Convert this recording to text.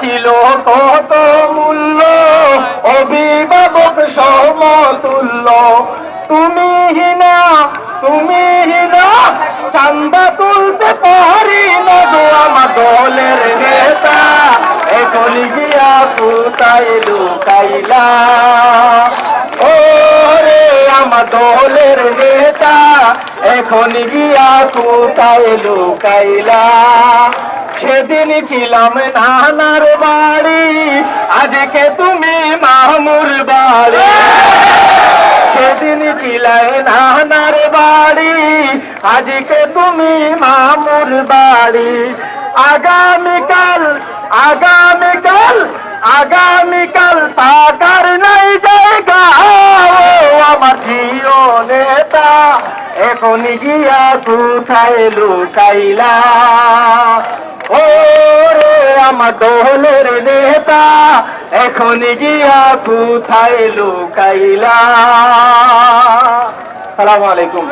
ছিল কত মূল্য? অভিভাবক সমতুল্য। তুমি হিনা তুমি হিনা, চান্দা তুলতে পারি না গো আমার দলের নেতা। এখন গিয়া কোথায় লুকাইলা। ও রে আমার দলের নেতা, এখন গিয়া কোথায় লুকাইলা। সেদিন ছিলাম নানার বাড়ি। আজকে তুমি মামুর বাড়ি। সেদিন ছিলাই নানার বাড়ি। আজকে তুমি মামুর বাড়ি। আগামীকাল আগামীকাল আগামীকাল টাকার নাই জায়গা। আমার প্রিয় নেতা, এখন গিয়া কোথায় লুকাইলা? দোলের নেতা এখন গিয়া কোথায় লুকাইলা? সালাম আলাইকুম।